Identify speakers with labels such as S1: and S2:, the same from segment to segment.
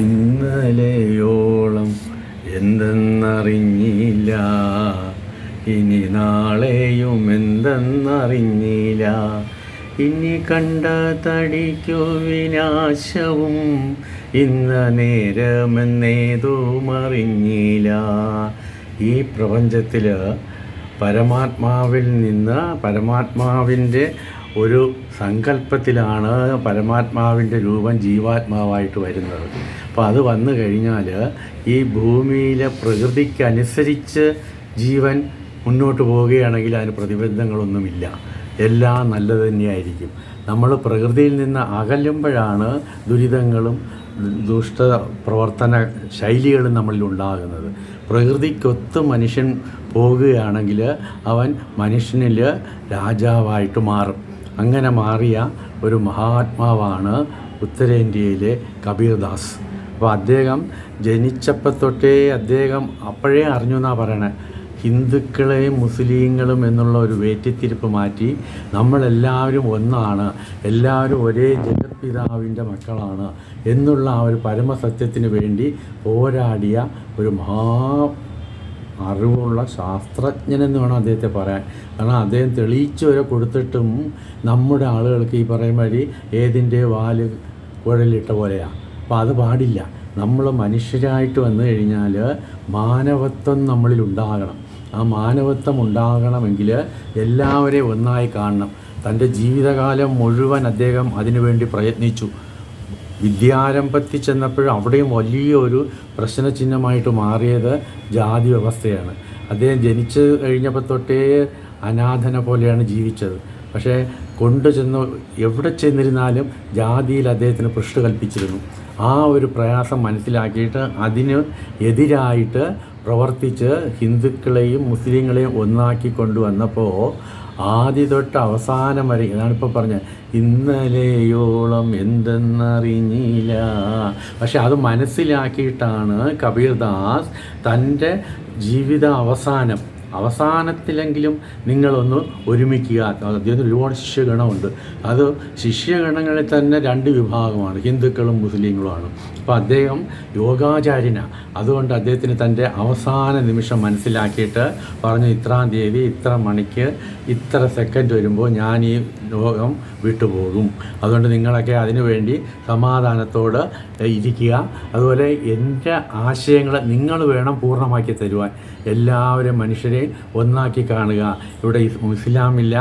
S1: ഇന്നലെയോളം എന്തെന്നറിഞ്ഞില്ല. ഇനി നാളെയും എന്തെന്നറിഞ്ഞില്ല. ഇനി കണ്ട തടിക്കു വിനാശവും ഇന്ന നേരമെന്നേതും അറിഞ്ഞില്ല ഈ പ്രപഞ്ചത്തിൽ പരമാത്മാവിൽ നിന്ന് പരമാത്മാവിന്റെ ഒരു സങ്കല്പത്തിലാണ് പരമാത്മാവിന്റെ രൂപം ജീവാത്മാവായിട്ട് വരുന്നത്. അപ്പോൾ അത് വന്നു കഴിഞ്ഞാൽ ഈ ഭൂമിയിലെ പ്രകൃതിക്കനുസരിച്ച് ജീവൻ മുന്നോട്ട് പോവുകയാണെങ്കിൽ അതിന് പ്രതിബന്ധങ്ങളൊന്നുമില്ല. എല്ലാം നല്ലത് തന്നെയായിരിക്കും. നമ്മൾ പ്രകൃതിയിൽ നിന്ന് അകലുമ്പോഴാണ് ദുരിതങ്ങളും ദുഷ്ട പ്രവർത്തന ശൈലികളും നമ്മളിൽ ഉണ്ടാകുന്നത്. പ്രകൃതിക്കൊത്ത് മനുഷ്യൻ പോകുകയാണെങ്കിൽ അവൻ മനുഷ്യനിൽ രാജാവായിട്ട് മാറും. അങ്ങനെ മാറിയ ഒരു മഹാത്മാവാണ് ഉത്തരേന്ത്യയിലെ കബീർദാസ്. അപ്പോൾ അദ്ദേഹം ജനിച്ചപ്പോൾ തൊട്ടേ അദ്ദേഹം അപ്പോഴേ അറിഞ്ഞു എന്നാണ് പറയണേ. ഹിന്ദുക്കളെയും മുസ്ലിങ്ങളും എന്നുള്ള ഒരു വേറ്റിത്തിരിപ്പ് മാറ്റി നമ്മളെല്ലാവരും ഒന്നാണ് എല്ലാവരും ഒരേ ജഗത്പിതാവിന്റെ മക്കളാണ് എന്നുള്ള ആ ഒരു പരമസത്യത്തിന് വേണ്ടി പോരാടിയ ഒരു മഹാ അറിവുള്ള ശാസ്ത്രജ്ഞനെന്ന് വേണം അദ്ദേഹത്തെ പറയാൻ. കാരണം അദ്ദേഹം തെളിയിച്ചു വരെ കൊടുത്തിട്ടും നമ്മുടെ ആളുകൾക്ക് ഈ പറയുന്ന വഴി ഏതിന്റെ വാൽ കുഴലിട്ട പോലെയാണ് അപ്പോൾ അത് പാടില്ല. നമ്മൾ മനുഷ്യരായിട്ട് വന്നു കഴിഞ്ഞാൽ മാനവത്വം നമ്മളിൽ ഉണ്ടാകണം. ആ മാനവത്വം ഉണ്ടാകണമെങ്കിൽ എല്ലാവരെയും ഒന്നായി കാണണം. തന്റെ ജീവിതകാലം മുഴുവൻ അദ്ദേഹം അതിനുവേണ്ടി പ്രയത്നിച്ചു. വിദ്യാരംഭത്തിൽ ചെന്നപ്പോഴും അവിടെയും വലിയൊരു പ്രശ്നചിഹ്നമായിട്ട് മാറിയത് ജാതി വ്യവസ്ഥയാണ്. അദ്ദേഹം ജനിച്ചു കഴിഞ്ഞപ്പോൾ തൊട്ടേ അനാഥനെ പോലെയാണ് ജീവിച്ചത്. പക്ഷേ കൊണ്ടു ചെന്ന് എവിടെ ചെന്നിരുന്നാലും ജാതിയിൽ അദ്ദേഹത്തിന് പൃഷ്ഠ കൽപ്പിച്ചിരുന്നു. ആ ഒരു പ്രയാസം മനസ്സിലാക്കിയിട്ട് അതിന് എതിരായിട്ട് പ്രവർത്തിച്ച് ഹിന്ദുക്കളെയും മുസ്ലിങ്ങളെയും ഒന്നാക്കി കൊണ്ടുവന്നപ്പോൾ ആദ്യ തൊട്ട് അവസാനം വരെ ഞാനിപ്പോൾ പറഞ്ഞത് ഇന്നലെയോളം എന്തെന്നറിഞ്ഞില്ല. പക്ഷെ അത് മനസ്സിലാക്കിയിട്ടാണ് കബീർദാസ് തന്റെ ജീവിത അവസാനം അവസാനത്തിലെങ്കിലും നിങ്ങളൊന്ന് ഒരുമിക്കുക. അദ്ദേഹത്തിന് ഒരുപാട് ശിഷ്യഗണമുണ്ട്. അത് ശിഷ്യഗണങ്ങളിൽ തന്നെ രണ്ട് വിഭാഗമാണ് ഹിന്ദുക്കളും മുസ്ലിങ്ങളുമാണ്. അപ്പോൾ അദ്ദേഹം യോഗാചാര്യനാണ് അതുകൊണ്ട് അദ്ദേഹത്തിന് തന്റെ അവസാന നിമിഷം മനസ്സിലാക്കിയിട്ട് പറഞ്ഞു ഇത്രാം തീയതി ഇത്ര മണിക്ക് ഇത്ര സെക്കൻഡ് വരുമ്പോൾ ഞാൻ ഈ ലോകം വിട്ടുപോകും. അതുകൊണ്ട് നിങ്ങളൊക്കെ അതിനുവേണ്ടി സമാധാനത്തോട് ഇരിക്കുക. അതുപോലെ എന്റെ ആശയങ്ങൾ നിങ്ങൾ വേണം പൂർണമാക്കി തരുവാൻ. എല്ലാവരും മനുഷ്യരെയും ഒന്നാക്കി കാണുക. ഇവിടെ ഇസ്ലാമില്ല.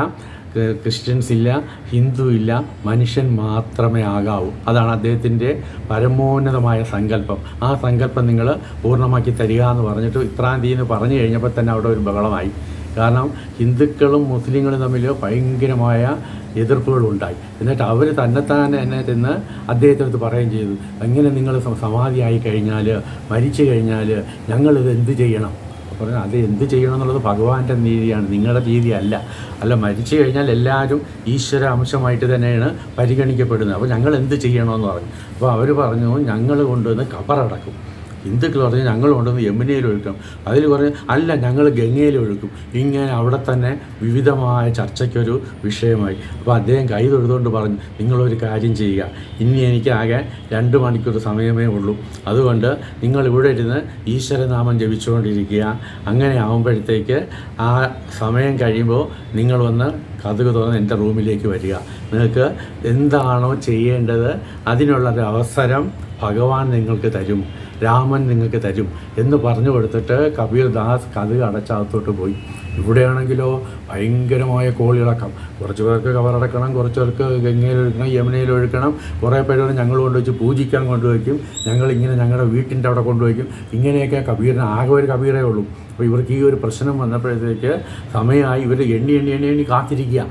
S1: ക്രിസ്ത്യൻസ് ഇല്ല ഹിന്ദു ഇല്ല മനുഷ്യൻ മാത്രമേ ആകാവൂ. അതാണ് അദ്ദേഹത്തിന്റെ പരമോന്നതമായ സങ്കല്പം. ആ സങ്കല്പം നിങ്ങൾ പൂർണമാക്കി തരിക എന്ന് പറഞ്ഞിട്ട് ഇത്രാം തീയതി എന്ന് പറഞ്ഞു കഴിഞ്ഞപ്പോൾ തന്നെ അവിടെ ഒരു ബഹളമായി. കാരണം ഹിന്ദുക്കളും മുസ്ലിങ്ങളും തമ്മിൽ ഭയങ്കരമായ എതിർപ്പുകളുണ്ടായി. എന്നിട്ട് അവർ തന്നെത്താനെ എന്നെ ചെന്ന് അദ്ദേഹത്തിനടുത്ത് പറയുകയും ചെയ്തു. എങ്ങനെ നിങ്ങൾ സമാധിയായി കഴിഞ്ഞാൽ മരിച്ചു കഴിഞ്ഞാൽ ഞങ്ങളിത് എന്ത് ചെയ്യണം? പറഞ്ഞു അത് എന്ത് ചെയ്യണം എന്നുള്ളത് ഭഗവാന്റെ രീതിയാണ് നിങ്ങളുടെ രീതിയല്ല അല്ല മരിച്ചു കഴിഞ്ഞാൽ എല്ലാവരും ഈശ്വര അംശമായിട്ട് തന്നെയാണ് പരിഗണിക്കപ്പെടുന്നത്. അപ്പോൾ ഞങ്ങൾ എന്ത് ചെയ്യണമെന്ന് പറഞ്ഞു. അപ്പോൾ അവർ പറഞ്ഞു ഞങ്ങൾ കൊണ്ടുവന്ന് കബറടക്കും. ഹിന്ദുക്കൾ പറഞ്ഞ് ഞങ്ങൾ കൊണ്ടുവന്ന് യമുനയിൽ ഒഴുക്കും. അതിൽ പറഞ്ഞ് അല്ല ഞങ്ങൾ ഗംഗയിൽ ഒഴുക്കും. ഇങ്ങനെ അവിടെ തന്നെ വിവിധമായ ചർച്ചയ്ക്കൊരു വിഷയമായി. അപ്പോൾ അദ്ദേഹം കൈ തൊഴുതുകൊണ്ട് പറഞ്ഞു നിങ്ങളൊരു കാര്യം ചെയ്യുക. ഇനി എനിക്ക് ആകെ രണ്ട് മണിക്കൂർ സമയമേ ഉള്ളൂ. അതുകൊണ്ട് നിങ്ങൾ ഇവിടെ ഇരുന്ന് ഈശ്വരനാമം ജപിച്ചുകൊണ്ടിരിക്കുക. അങ്ങനെ ആകുമ്പോഴത്തേക്ക് ആ സമയം കഴിയുമ്പോൾ നിങ്ങൾ വന്ന് കഥക് തുറന്ന് എന്റെ റൂമിലേക്ക് വരിക. നിങ്ങൾക്ക് എന്താണോ ചെയ്യേണ്ടത് അതിനുള്ളൊരു അവസരം ഭഗവാൻ നിങ്ങൾക്ക് തരും രാമൻ നിങ്ങൾക്ക് തരും എന്ന് പറഞ്ഞു കൊടുത്തിട്ട് കബീർ ദാസ് കഥ അടച്ചകത്തോട്ട് പോയി. ഇവിടെയാണെങ്കിലോ ഭയങ്കരമായ കോളിളക്കം കുറച്ച് പേർക്ക് കവറടക്കണം കുറച്ച് പേർക്ക് ഗംഗയിൽ ഒഴുക്കണം യമുനയിൽ ഒഴുക്കണം. കുറേ പേര് ഞങ്ങൾ കൊണ്ടുവച്ച് പൂജിക്കാൻ കൊണ്ടുവയ്ക്കും. ഞങ്ങൾ ഇങ്ങനെ ഞങ്ങളുടെ വീട്ടിന്റെ അവിടെ കൊണ്ടുവയ്ക്കും. ഇങ്ങനെയൊക്കെ കബീറിന് ആകെ ഒരു കബീറേ ഉള്ളൂ. അപ്പോൾ ഇവർക്ക് ഈ ഒരു പ്രശ്നം വന്നപ്പോഴത്തേക്ക് സമയമായി ഇവർ എണ്ണി എണ്ണി എണ്ണി എണ്ണി കാത്തിരിക്കുക.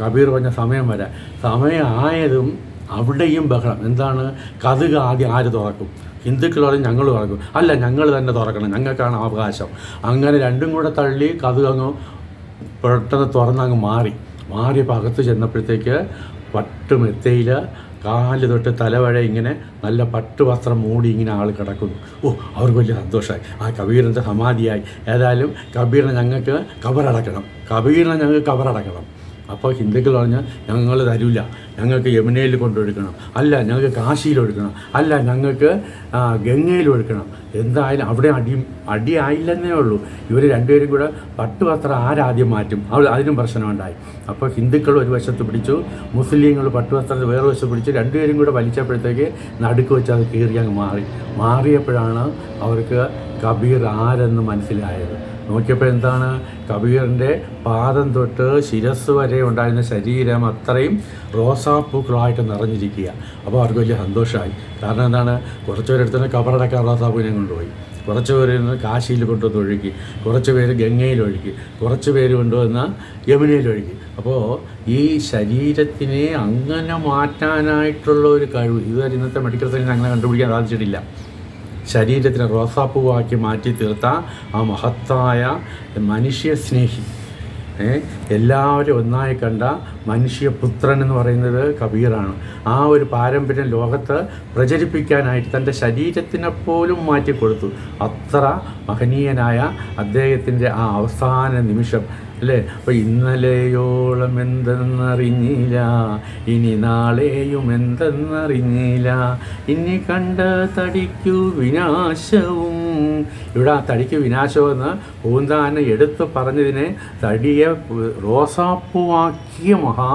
S1: കബീർ പറഞ്ഞ സമയം വരെ. സമയമായതും അവിടെയും ബഹളം. എന്താണ്? കഥക ആദ്യം ആര് തുറക്കും? ഹിന്ദുക്കൾ പറയും ഞങ്ങൾ തുറക്കും. അല്ല ഞങ്ങൾ തന്നെ തുറക്കണം. ഞങ്ങൾക്കാണ് അവകാശം. അങ്ങനെ രണ്ടും കൂടെ തള്ളി കഥ അങ്ങ് പെട്ടെന്ന് തുറന്നങ്ങ് മാറി. മാറി പകത്ത് ചെന്നപ്പോഴത്തേക്ക് പട്ടുമെത്തയിൽ കാൽ തൊട്ട് തലവഴ ഇങ്ങനെ നല്ല പട്ട് വസ്ത്രം മൂടി ഇങ്ങനെ ആൾ കിടക്കുന്നു. ഓ അവർക്ക് വലിയ സന്തോഷമായി. ആ കബീറിന്റെ സമാധിയായി. ഏതായാലും കബീറിനെ ഞങ്ങൾക്ക് കബറടക്കണം. കബീറിനെ ഞങ്ങൾക്ക് കബറടക്കണം. അപ്പോൾ ഹിന്ദുക്കൾ പറഞ്ഞാൽ ഞങ്ങൾ തരില്ല ഞങ്ങൾക്ക് യമുനയിൽ കൊണ്ടൊഴുക്കണം അല്ല ഞങ്ങൾക്ക് കാശിയിൽ ഒഴുക്കണം അല്ല ഞങ്ങൾക്ക് ഗംഗയിൽ ഒഴുക്കണം എന്തായാലും അവിടെ അടി അടിയായില്ലെന്നേ ഉള്ളൂ. ഇവർ രണ്ടുപേരും കൂടെ പട്ടുപത്രം ആരാദ്യം മാറ്റും? അവർ അതിനും പ്രശ്നമുണ്ടായി. അപ്പോൾ ഹിന്ദുക്കൾ ഒരു വശത്ത് പിടിച്ചു മുസ്ലിങ്ങൾ പട്ടുവസ്ത്രം വേറെ വശത്ത് പിടിച്ചു രണ്ടുപേരും കൂടെ വലിച്ചപ്പോഴത്തേക്ക് നടുക്ക് വെച്ച് അത് കീറി അങ്ങ് മാറി. മാറിയപ്പോഴാണ് അവർക്ക് കബീർ ആരെന്ന് മനസ്സിലായത്. നോക്കിയപ്പോൾ എന്താണ്? കബീറിന്റെ പാദം തൊട്ട് ശിരസ് വരെ ഉണ്ടായിരുന്ന ശരീരം അത്രയും റോസാപ്പൂക്കളായിട്ട് നിറഞ്ഞിരിക്കുക അപ്പോൾ അവർക്ക് വലിയ സന്തോഷമായി. കാരണം എന്താണ്? കുറച്ച് പേരെടുത്ത് കബറടക്കാൻ റോസാപ്പൂവിനെ കൊണ്ടുപോയി. കുറച്ച് പേര് കാശിയിൽ കൊണ്ടുവന്ന് ഒഴുക്കി. കുറച്ച് പേര് ഗംഗയിൽ ഒഴുക്കി. കുറച്ച് പേര് കൊണ്ടുവന്ന യമുനയിൽ ഒഴുക്കി. അപ്പോൾ ഈ ശരീരത്തിനെ അങ്ങനെ മാറ്റാനായിട്ടുള്ള ഒരു കഴിവ് ഇതുവരെ ഇന്നത്തെ മെഡിക്കൽ സയൻസ് അങ്ങനെ കണ്ടുപിടിക്കാൻ സാധിച്ചിട്ടില്ല. ശരീരത്തിനെ റോസാപ്പൂവാക്കി മാറ്റി തീർത്ത ആ മഹത്തായ മനുഷ്യ സ്നേഹി. ഏ, എല്ലാവരും ഒന്നായി കണ്ട മനുഷ്യപുത്രൻ എന്ന് പറയുന്നത് കബീറാണ്. ആ ഒരു പാരമ്പര്യം ലോകത്ത് പ്രചരിപ്പിക്കാനായിട്ട് തന്റെ ശരീരത്തിനെ പോലും മാറ്റിക്കൊടുത്തു. അത്ര മഹനീയനായ അദ്ദേഹത്തിന്റെ ആ അവസാന നിമിഷം അല്ലേ? അപ്പോൾ ഇന്നലെയോളം എന്തെന്നറിഞ്ഞില്ല ഇനി നാളെയും എന്തെന്നറിഞ്ഞില്ല ഇനി കണ്ട തടിക്കു വിനാശവും ഇവിടെ തടിക്ക് വിനാശമെന്ന് പൂന്താനെ എടുത്തു പറഞ്ഞതിനെ തടിയെ റോസാപ്പുവാക്കിയ മഹാ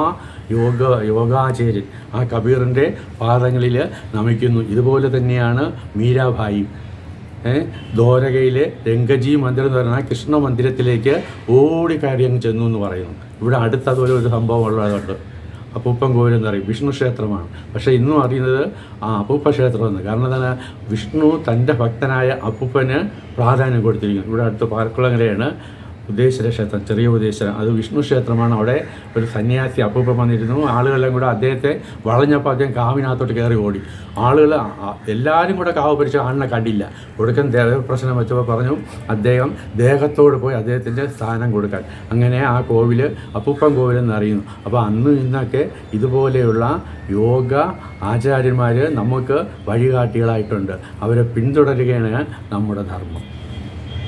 S1: യോഗ യോഗാചാര്യൻ. ആ കബീറിന്റെ പാദങ്ങളിൽ നമിക്കുന്നു. ഇതുപോലെ തന്നെയാണ് മീരാഭായി. ദ്വാരകയിലെ രംഗജി മന്ദിരം എന്ന് പറഞ്ഞാൽ കൃഷ്ണ മന്ദിരത്തിലേക്ക് ഓടി അങ്ങ് ചെന്നു എന്ന് പറയുന്നു. ഇവിടെ അടുത്ത് അതുപോലെ ഒരു സംഭവം ഉള്ളതുണ്ട്. അപ്പൂപ്പൻ കോവിൽ എന്ന് പറയും വിഷ്ണു ക്ഷേത്രമാണ്. പക്ഷേ ഇന്നും അറിയുന്നത് ആ അപ്പൂപ്പ ക്ഷേത്രമെന്ന് കാരണം തന്നെ വിഷ്ണു തന്റെ ഭക്തനായ അപ്പൂപ്പന് പ്രാധാന്യം കൊടുത്തിരിക്കുന്നു. ഇവിടെ അടുത്ത് പാർക്കുളങ്ങരയാണ്. ഉദ്ദേശര ക്ഷേത്രം ചെറിയ ഉദ്ദേശര അത് വിഷ്ണു ക്ഷേത്രമാണ്. അവിടെ ഒരു സന്യാസി അപ്പൂപ്പൻ വന്നിരുന്നു. ആളുകളെല്ലാം കൂടെ അദ്ദേഹത്തെ വളഞ്ഞപ്പോൾ അദ്ദേഹം കാവിനകത്തോട്ട് കയറി ഓടി. ആളുകൾ എല്ലാവരും കൂടെ കാവ് പരിച്ച ആളിനെ കണ്ടില്ല. ഒടുക്കം ദേഹപ്രശ്നം വെച്ചപ്പോൾ പറഞ്ഞു അദ്ദേഹം ദേഹത്തോട് പോയി അദ്ദേഹത്തിന്റെ സ്ഥാനം കൊടുക്കാൻ. അങ്ങനെ ആ കോവിൽ അപ്പൂപ്പൻ കോവിലെന്ന് അറിയുന്നു. അപ്പോൾ അന്ന് ഇന്നൊക്കെ ഇതുപോലെയുള്ള യോഗ ആചാര്യന്മാർ നമുക്ക് വഴികാട്ടികളായിട്ടുണ്ട്. അവരെ പിന്തുടരുകയാണ് നമ്മുടെ ധർമ്മം.